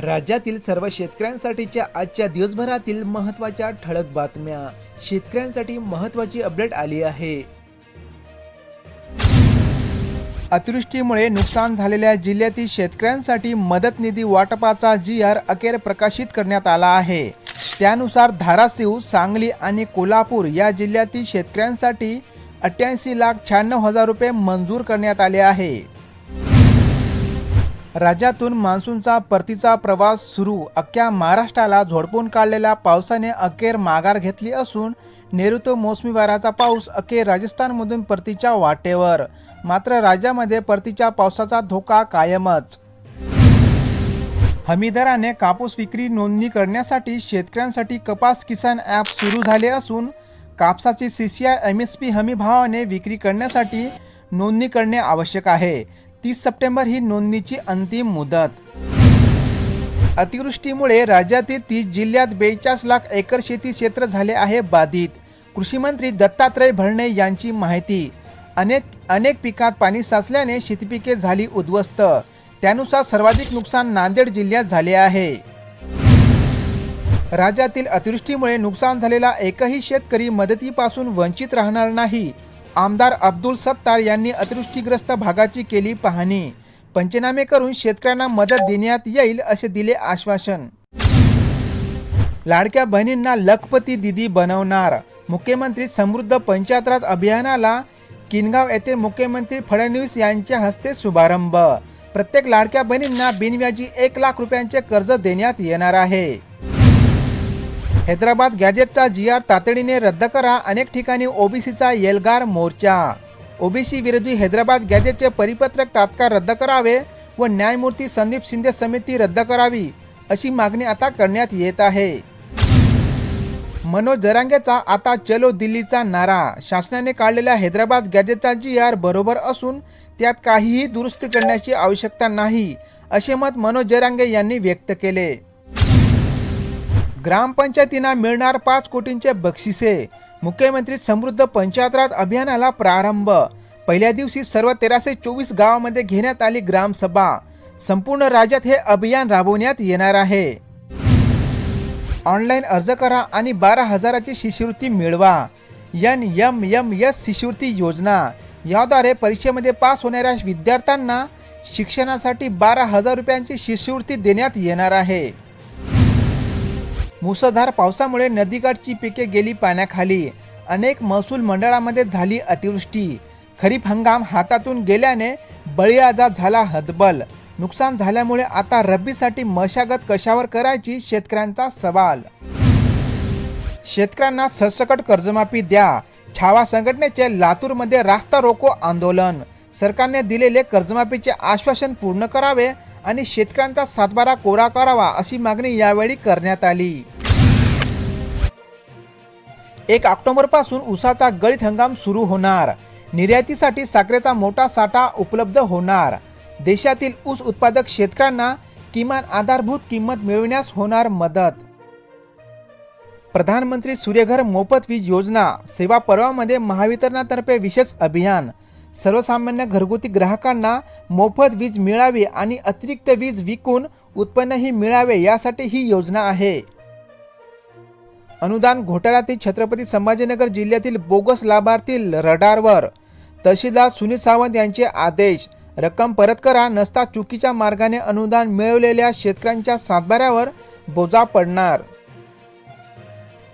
राज्यातील सर्व शेतकऱ्यांसाठीच्या आजच्या दिवसभरातील महत्त्वाच्या ठळक बातम्या. शेतकऱ्यांसाठी महत्त्वाची अपडेट आली आहे. अतिवृष्टीमुळे नुकसान झालेल्या जिल्ह्यातील शेतकऱ्यांसाठी मदत निधी वाटपाचा जी आर अखेर प्रकाशित करण्यात आला आहे. त्यानुसार धाराशिव सांगली आणि कोल्हापूर या जिल्ह्यातील शेतकऱ्यांसाठी अठ्ठ्याऐंशी लाख शहाण्णव हजार रुपये मंजूर करण्यात आले आहे. राज्यातून मान्सूनचा परतीचा प्रवास सुरू. अख्ख्या महाराष्ट्राला झोडपून काढलेल्या पावसाने अखेर माघार घेतली असून नैऋत्य मोसमी वाऱ्याचा पाऊस अखेर राजस्थानमधून परतीच्या वाटेवर. मात्र राज्यामध्ये परतीच्या पावसाचा धोका कायमच. हमीदराने कापूस विक्री नोंदणी करण्यासाठी शेतकऱ्यांसाठी कपास किसान ॲप सुरू झाले असून कापसाची C C I M S P हमी भावाने विक्री करण्यासाठी नोंदणी करणे आवश्यक आहे. तीस सप्टेंबर ही नोंदणीची अंतिम मुदत. अतिवृष्टीमुळे राज्यातील तीस जिल्ह्यात बेचाळीस लाख एकर शेती क्षेत्र झाले आहे बाधित. कृषी मंत्री दत्तात्रय भरणे यांची माहिती. अनेक अनेक पिकात पाणी साचल्याने शेतीपिके झाली उद्ध्वस्त. त्यानुसार सर्वाधिक नुकसान नांदेड जिल्ह्यात झाले आहे. राज्यातील अतिवृष्टीमुळे नुकसान झालेला एकही शेतकरी मदतीपासून वंचित राहणार नाही. आमदार अब्दुल सत्तार यांनी अतिवृष्टीग्रस्त भागाची केली पाहणी. पंचनामे करून शेतकऱ्यांना मदत देण्यात येईल असे दिले आश्वासन. लाडक्या बहिणींना लखपती दिदी बनवणार. मुख्यमंत्री समृद्ध पंचायतराज अभियानाला किनगाव येथे मुख्यमंत्री फडणवीस यांच्या हस्ते शुभारंभ. प्रत्येक लाडक्या बहिणींना बिनव्याजी एक लाख रुपयांचे कर्ज देण्यात येणार आहे. हैदराबाद गॅजेटचा जी आर तातडीने रद्द करा. अनेक ठिकाणी ओबीसीचा येलगार मोर्चा. ओबीसी विरोधी हैदराबाद गॅजेटचे परिपत्रक तात्काळ रद्द करावे व न्यायमूर्ती संदीप शिंदे समिती रद्द करावी अशी मागणी आता करण्यात येत आहे. मनोज जरांगेचा आता चलो दिल्लीचा नारा. शासनाने काढलेल्या हैदराबाद गॅजेटचा जी आर बरोबर असून त्यात काहीही दुरुस्ती करण्याची आवश्यकता नाही असे मत मनोज जरांगे यांनी व्यक्त केले. ग्रामपंचायतींना मिळणार पाच कोटींचे बक्षिसे. मुख्यमंत्री समृद्ध पंचायतराज अभियानाला प्रारंभ. पहिल्या दिवशी सर्व तेराशे चोवीस गावामध्ये घेण्यात आली ग्रामसभा. संपूर्ण राज्यात हे अभियान राबवण्यात येणार आहे. ऑनलाईन अर्ज करा आणि बारा हजाराची शिष्यवृत्ती मिळवा. एन एम एम एस शिष्यवृत्ती योजना. याद्वारे परीक्षेमध्ये पास होणाऱ्या विद्यार्थ्यांना शिक्षणासाठी बारा हजार रुपयांची शिष्यवृत्ती देण्यात येणार आहे. मुसळधार पावसामुळे नदीकाठची पिके गेली पाण्याखाली. अनेक महसूल मंडळामध्ये झाली अतिवृष्टी. खरीप हंगाम हातातून गेल्याने बळीराजा झाला हतबल. नुकसान झाल्यामुळे आता रब्बीसाठी मशागत कशावर करायची शेतकऱ्यांचा सवाल. शेतकऱ्यांना सरसकट कर्जमाफी द्या. छावा संघटनेचे लातूरमध्ये रास्ता रोको आंदोलन. सरकारने दिलेले कर्जमाफीचे आश्वासन पूर्ण करावे आणि शेतकऱ्यांचा सातबारा कोरा करावा अशी मागणी यावेळी करण्यात आली. एक ऑक्टोबरपासून ऊसाचा गळीत हंगाम सुरू होणार. निर्यातीसाठी साखरेचा मोठा साठा उपलब्ध होणार. देशातील ऊस उत्पादक शेतकऱ्यांना किमान आधारभूत किंमत मिळविण्यास होणार मदत. प्रधानमंत्री सूर्यघर मोफत वीज योजना सेवा पर्वामध्ये महावितरणातर्फे विशेष अभियान सर्वसामान्य घरगुती ग्राहकांना मोफत वीज मिळावी आणि अतिरिक्त वीज विकून उत्पन्नही मिळावे यासाठी ही योजना आहे. अनुदान घोटाळ्यातील छत्रपती संभाजीनगर जिल्ह्यातील बोगस लाभार्थी रडारवर तहसीलदार सुनील सावंत यांचे आदेश रक्कम परत करा नसता चुकीच्या मार्गाने अनुदान मिळवलेल्या शेतकऱ्यांच्या सातबाऱ्यावर बोजा पडणार.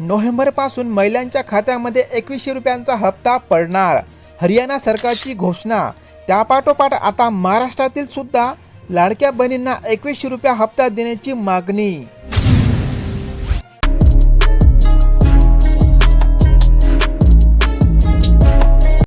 नोव्हेंबरपासून महिलांच्या खात्यामध्ये एकवीसशे रुपयांचा हप्ता पडणार. हरियाणा सरकारची घोषणा. त्यापाठोपाठ आता महाराष्ट्रातील सुद्धा लाडक्या बहिणींना एकवीसशे रुपया हप्ता देण्याची मागणी.